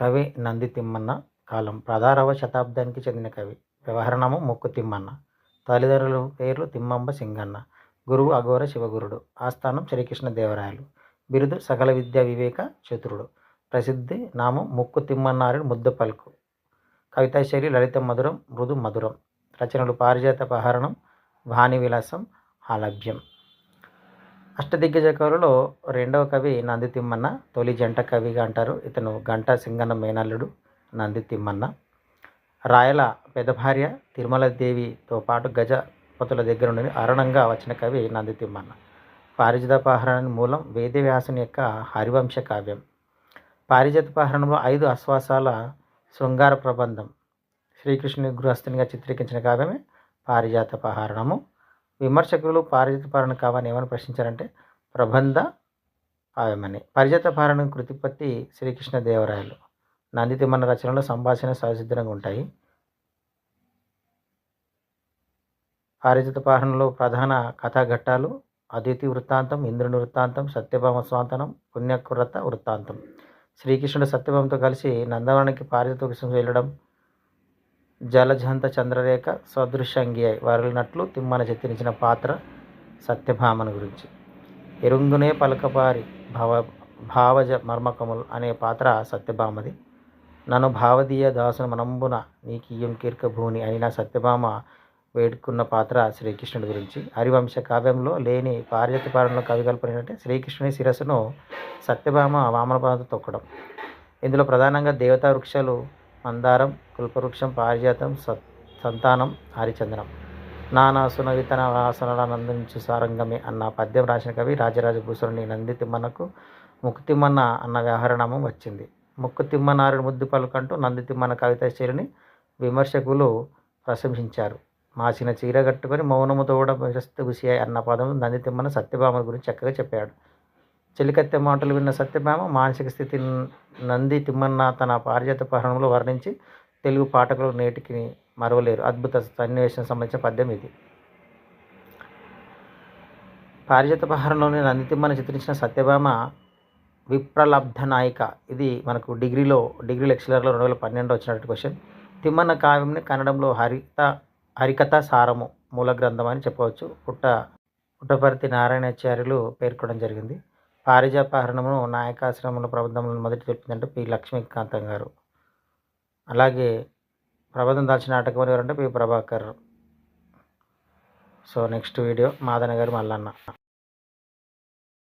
కవి నంది తిమ్మన్న కాలం. పదహారవ శతాబ్దానికి చెందిన కవి. వ్యవహరణము ముక్కు తిమ్మన్న. తల్లిదండ్రుల పేర్లు తిమ్మంబ సింగన్న. గురువు అఘోర శివగురుడు. ఆస్థానం శ్రీకృష్ణదేవరాయలు బిరుదు సకల విద్యా వివేక చతురుడు. ప్రసిద్ధి నామం ముక్కు తిమ్మన్నారి ముద్ద పలుకు. కవితాశైలి లలిత మధురం మృదు మధురం. రచనలు పారిజాత పహరణం వాణి విలాసం ఆలభ్యం. అష్టదిగ్గజ కవులలో రెండవ కవి నంది తిమ్మన్న తొలి జంట కవిగా అంటారు. ఇతను గంటా సింగన్న మేనల్లుడు నంది తిమ్మన్న. రాయల పెద్ద భార్య తిరుమలదేవితో పాటు గజపతుల దగ్గర నుండి అరణంగా వచ్చిన కవి నంది తిమ్మన్న. పారిజాతపహరణం మూలం వేదవ్యాసుని యొక్క హరివంశ కావ్యం. పారిజాతపహరణంలో ఐదు ఆశ్వాసాల శృంగార ప్రబంధం. శ్రీకృష్ణుని గృహస్థునిగా చిత్రీకరించిన కావ్యమే పారిజాతపహరణము. విమర్శకులు పారిజాతపహరణ కావని ఏమని ప్రశ్నించారంటే ప్రబంధ కావ్యమని పారిజాతపహరణ కృతిపత్తి శ్రీకృష్ణదేవరాయలు. నంది తిమ్మన్న రచనలో సంభాషణ సహసిద్ధంగా ఉంటాయి. పారిజత పారణలో ప్రధాన కథాఘట్టాలు అదితి వృత్తాంతం ఇంద్రుని వృత్తాంతం సత్యభామ స్వాంతనం పుణ్యకురత వృత్తాంతం. శ్రీకృష్ణుడు సత్యభామతో కలిసి నందవనానికి పారిజాత వృక్షం వెళ్ళడం జలజంత చంద్రరేఖ సదృశంగి అయి వరలినట్లు తిమ్మన చిత్రించిన పాత్ర సత్యభామను గురించి. ఎరుంగునే పలకపారి భావ భావజ మర్మకములు అనే పాత్ర సత్యభామది. నన్ను భావదీయ దాసును మనంబున నీకీయం కీర్క భూని అయిన సత్యభామ వేడుకున్న పాత్ర శ్రీకృష్ణుడి గురించి. హరివంశ కావ్యంలో లేని పారిజాతపాలనలో కవికల్పన ఏంటంటే శ్రీకృష్ణుని శిరస్సును సత్యభామ వామనపాద తొక్కడం. ఇందులో ప్రధానంగా దేవతా వృక్షాలు మందారం కుల్పవృక్షం పారిజాతం సత్ సంతానం హరిచందనం. నానా సునవితన వాసనలందించు సారంగమే అన్న పద్యం రాసిన కవి రాజరాజ భూషణుని నంది తిమ్మనకు ముక్కు తిమ్మన్న అన్న వ్యవహరణము వచ్చింది. ముక్కు తిమ్మనారుడు ముద్దు పలుకంటూ నంది తిమ్మన కవితా శైలిని విమర్శకులు ప్రశంసించారు. మాసిన చీర కట్టుకొని మౌనము తోడ ప్రశస్త గుసియాయి అన్న పదం నంది తిమ్మన సత్యభామ గురించి చక్కగా చెప్పాడు. చెలికత్తె మాటలు విన్న సత్యభామ మానసిక స్థితి నంది తిమ్మన్న తన పారిజాత పహరణంలో వర్ణించి తెలుగు పాఠకులు నేటికి మరవలేరు. అద్భుత సన్నివేశం సంబంధించిన పద్యం ఇది. పారిజాత పహరణలోని నంది తిమ్మన్న చిత్రించిన సత్యభామ విప్రలబ్ధ నాయిక. ఇది మనకు డిగ్రీలో డిగ్రీ లెక్చరర్లో రెండు వేల పన్నెండు వచ్చినటువంటి క్వశ్చన్. తిమ్మన్న కావ్యంని కన్నడంలో హరిత హరికథ సారము మూల గ్రంథం అని చెప్పవచ్చు. పుట్ట పుట్టపర్తి నారాయణాచార్యులు పేర్కొనడం జరిగింది. పారిజాపహరణమును నాయకాశ్రమంలో ప్రబంధంలో మొదటి తెలిపిందంటే పి. లక్ష్మీకాంతం గారు. అలాగే ప్రబంధం దాల్చిన నాటకం ఎవరంటే P. Prabhakar. So next video Madana గారు మల్లన్న.